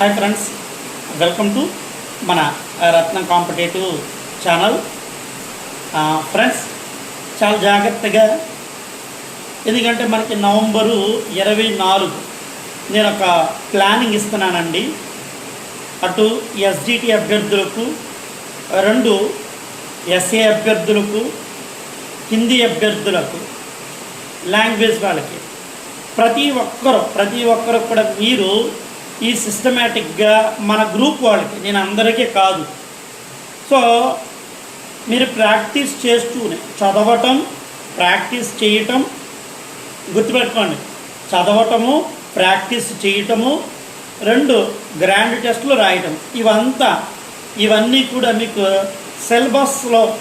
Hi friends welcome to మన రత్నం competitive channel. Friends చాలా జాగ్రత్తగా ఎందుకంటే మనకి నవంబరు ఇరవై నాలుగు నేను ఒక ప్లానింగ్ ఇస్తున్నానండి. అటు ఎస్డిటి అభ్యర్థులకు రెండు ఎస్ఏ అభ్యర్థులకు హిందీ అభ్యర్థులకు లాంగ్వేజ్ వాళ్ళకి. ప్రతి ఒక్కరు ప్రతి ఒక్కరు కూడా మీరు ఈ సిస్టమేటిక్గా మన గ్రూప్ వాళ్ళకి నేను అందరికీ కాదు. సో మీరు ప్రాక్టీస్ చేస్తూనే చదవటం ప్రాక్టీస్ చేయటం గుర్తుపెట్టుకోండి. చదవటము ప్రాక్టీస్ చేయటము రెండు గ్రాండ్ టెస్ట్లు రాయటం. ఇవంతా ఇవన్నీ కూడా మీకు సిలబస్లో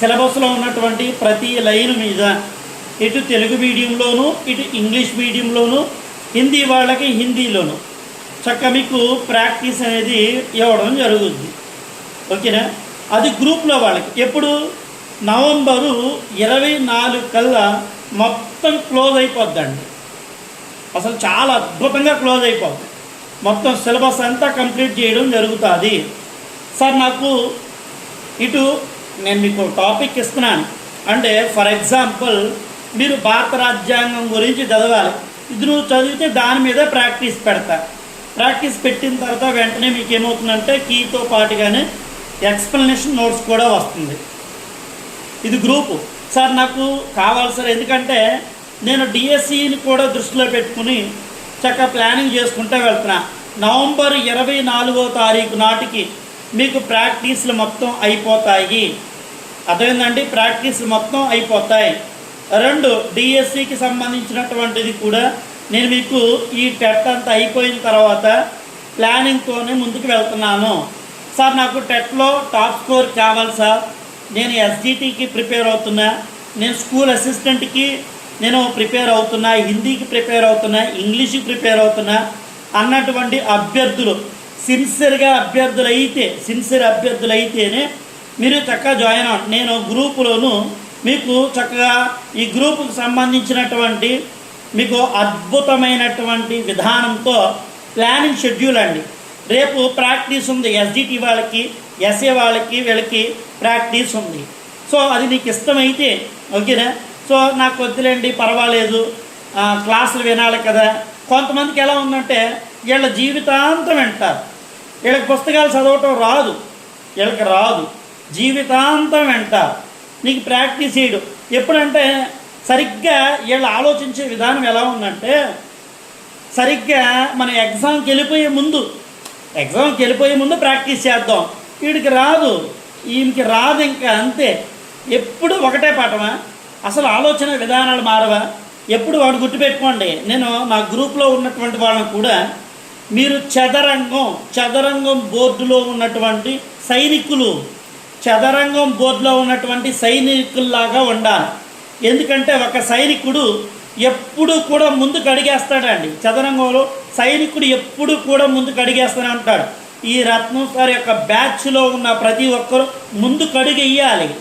సిలబస్లో ఉన్నటువంటి ప్రతి లైన్ మీద ఇటు తెలుగు మీడియంలోను ఇటు ఇంగ్లీష్ మీడియంలోను హిందీ వాళ్ళకి హిందీలోను. చక్క మీకు ప్రాక్టీస్ అనేది ఇవ్వడం జరుగుద్ది ఓకేనా? అది గ్రూప్లో వాళ్ళకి. ఎప్పుడు? నవంబరు ఇరవై నాలుగు కల్లా మొత్తం క్లోజ్ అయిపోద్దండి. అసలు చాలా అద్భుతంగా క్లోజ్ అయిపోద్ది. మొత్తం సిలబస్ అంతా కంప్లీట్ చేయడం జరుగుతుంది. సార్ నాకు ఇటు నేను మీకు టాపిక్ ఇస్తున్నాను. అంటే ఫర్ ఎగ్జాంపుల్ మీరు భారత రాజ్యాంగం గురించి చదవాలి. ఇది నువ్వు చదివితే దాని మీద ప్రాక్టీస్ పెడతా. ప్రాక్టీస్ పెట్టిన తర్వాత వెంటనే మీకు ఏమవుతుందంటే కీతో పాటుగానే ఎక్స్ప్లెనేషన్ నోట్స్ కూడా వస్తుంది. ఇది గ్రూపు. సార్ నాకు కావాలి సార్. ఎందుకంటే నేను డిఎస్సిని కూడా దృష్టిలో పెట్టుకుని చక్కగా ప్లానింగ్ చేసుకుంటూ వెళ్తున్నా. నవంబర్ ఇరవై నాలుగో తారీఖు నాటికి మీకు ప్రాక్టీస్లు మొత్తం అయిపోతాయి. అదేందండి ప్రాక్టీస్లు మొత్తం అయిపోతాయి. రెండు డిఎస్సికి సంబంధించినటువంటిది కూడా నేను మీకు ఈ టెట్ అంతా అయిపోయిన తర్వాత ప్లానింగ్తోనే ముందుకు వెళ్తున్నాను. సార్ నాకు టెట్లో టాప్ స్కోర్ కావాలి సార్. నేను ఎస్జిటికి ప్రిపేర్ అవుతున్నా. నేను స్కూల్ అసిస్టెంట్కి నేను ప్రిపేర్ అవుతున్నా. హిందీకి ప్రిపేర్ అవుతున్నా. ఇంగ్లీష్కి ప్రిపేర్ అవుతున్నా. అన్నటువంటి అభ్యర్థులు సిన్సియర్గా అభ్యర్థులు అయితే సిన్సియర్ అభ్యర్థులు అయితేనే మీరు చక్కగా జాయిన్ అవ్వండి. నేను గ్రూపులోను మీకు చక్కగా ఈ గ్రూపుకు సంబంధించినటువంటి మీకు అద్భుతమైనటువంటి విధానంతో ప్లానింగ్ షెడ్యూల్ అండి. రేపు ప్రాక్టీస్ ఉంది. ఎస్డిటి వాళ్ళకి ఎస్ఏ వాళ్ళకి వీళ్ళకి ప్రాక్టీస్ ఉంది. సో అది నీకు ఇష్టమైతే ఓకేనా? సో నాకు వద్దులేండి పర్వాలేదు. క్లాసులు వినాలి కదా. కొంతమందికి ఎలా ఉందంటే వీళ్ళ జీవితాంతం వింటారు. వీళ్ళకి పుస్తకాలు చదవటం రాదు. వీళ్ళకి రాదు. జీవితాంతం వింటారు. నీకు ప్రాక్టీస్ చేయడం. ఎప్పుడంటే సరిగ్గా వీళ్ళు ఆలోచించే విధానం ఎలా ఉందంటే సరిగ్గా మన ఎగ్జామ్కి వెళ్ళిపోయే ముందు ఎగ్జామ్కి వెళ్ళిపోయే ముందు ప్రాక్టీస్ చేద్దాం. వీడికి రాదు. ఈయనకి రాదు ఇంకా అంతే. ఎప్పుడు ఒకటే పాఠమా? అసలు ఆలోచన విధానాలు మారవా? ఎప్పుడు వాడు గుర్తుపెట్టుకోండి. నేను నా గ్రూప్లో ఉన్నటువంటి వాళ్ళని కూడా మీరు చదరంగం చదరంగం బోర్డులో ఉన్నటువంటి సైనికులు చదరంగం బోర్డులో ఉన్నటువంటి సైనికుల్లాగా ఉండాలి. ఎందుకంటే ఒక సైనికుడు ఎప్పుడు కూడా ముందుకు అడిగేస్తాడండి. చదరంగంలో సైనికుడు ఎప్పుడు కూడా ముందుకు అడిగేస్తూనే ఉంటాడు. ఈ రత్నం సార్ యొక్క బ్యాచ్లో ఉన్న ప్రతి ఒక్కరు ముందుకు అడిగేయాలి.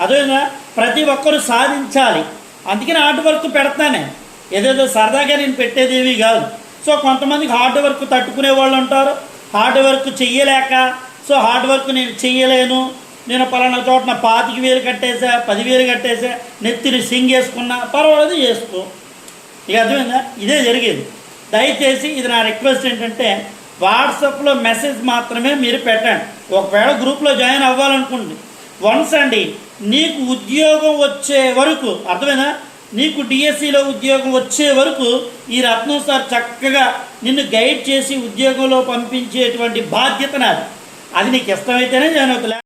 అదేవిధంగా ప్రతి ఒక్కరు సాధించాలి. అందుకని హార్డ్ వర్క్ పెడతానే. ఏదేదో సరదాగా నేను పెట్టేదేవి కాదు. సో కొంతమందికి హార్డ్ వర్క్ తట్టుకునే వాళ్ళు ఉంటారు. హార్డ్ వర్క్ చెయ్యలేక సో హార్డ్ వర్క్ నేను చెయ్యలేను. నేను పలానా చోట నా పాతిక వేలు కట్టేసా పదివేలు కట్టేసా నెత్తిని సింగ్ వేసుకున్నా పర్వాలేదు చేసుకో ఇక అర్థమైందా? ఇదే జరిగేది. దయచేసి ఇది నా రిక్వెస్ట్ ఏంటంటే వాట్సాప్లో మెసేజ్ మాత్రమే మీరు పెట్టండి. ఒకవేళ గ్రూప్లో జాయిన్ అవ్వాలనుకోండి వన్స్ అండి నీకు ఉద్యోగం వచ్చే వరకు అర్థమైనా నీకు డిఎస్సిలో ఉద్యోగం వచ్చే వరకు ఈ రత్నం సార్ చక్కగా నిన్ను గైడ్ చేసి ఉద్యోగంలో పంపించేటువంటి బాధ్యత నాది. అది నీకు ఇష్టమైతేనే జాయిన్ అవుతుంది